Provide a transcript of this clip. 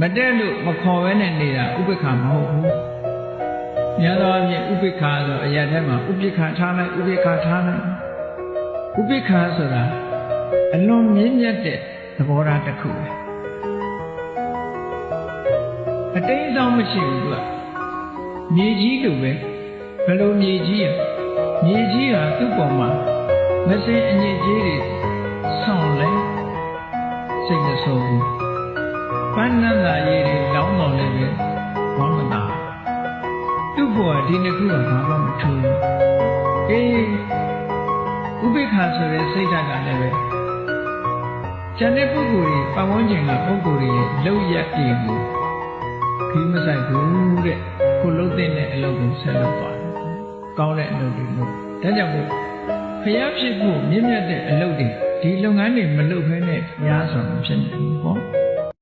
မတက်လို့မခေါ်ဘဲနဲ့နေတာဥပိ္ပခာမဟုတ်ဘူးများသောအားဖြင့်ဥပိ္ပခာဆိုအရာထဲမှာဥပိ္ပခာထားလိုက်ဥပိ္ပခာထားလိုက်ဥပိ္ပခာဆိုတာအလွန်မြင့်မြတ်တဲ့သဘောထားတစ်ခုပဲအတိတ်တော့မရှိဘူးသူကမြေကြီးလိုပဲဘယ်လိုမြေကြီးอ่ะမြေကြီးဟာသူ့ပေါ်မှာမစင်အညစ်အကြေးတွေဆောင်းလဲစိတ်မဆိုးဘူး ပန်းနန္တာရည်တွေလောင်းတော်လည်းပဲဘောမတာသူ့ဘဝဒီနှစ်ခုကဘာမှမထူးဘူးအေးဥပိ္ပခာဆိုတဲ့စိတ်ဓာတ်ကလည်းပဲကျန်တဲ့ပုဂ္ဂိုလ်တွေပတ်ဝန်းကျင်ကပုဂ္ဂိုလ်တွေရဲ့လောက်ရက်တွေကိုခီးမဆိုင်ဘူးတဲ့ကိုလှုပ်တဲ့အလုပ်ကိုဆက်လုပ်သွားတယ်ကောင်းတဲ့အလုပ်တွေလုပ်ဒါကြောင့်မို့ဖျားဖြစ်ဖို့မြင့်မြတ်တဲ့အလုပ်တွေဒီလုပ်ငန်းတွေမလုပ်ဘဲနဲ့ရားစွာမဖြစ်နိုင်ဘူးပေါ့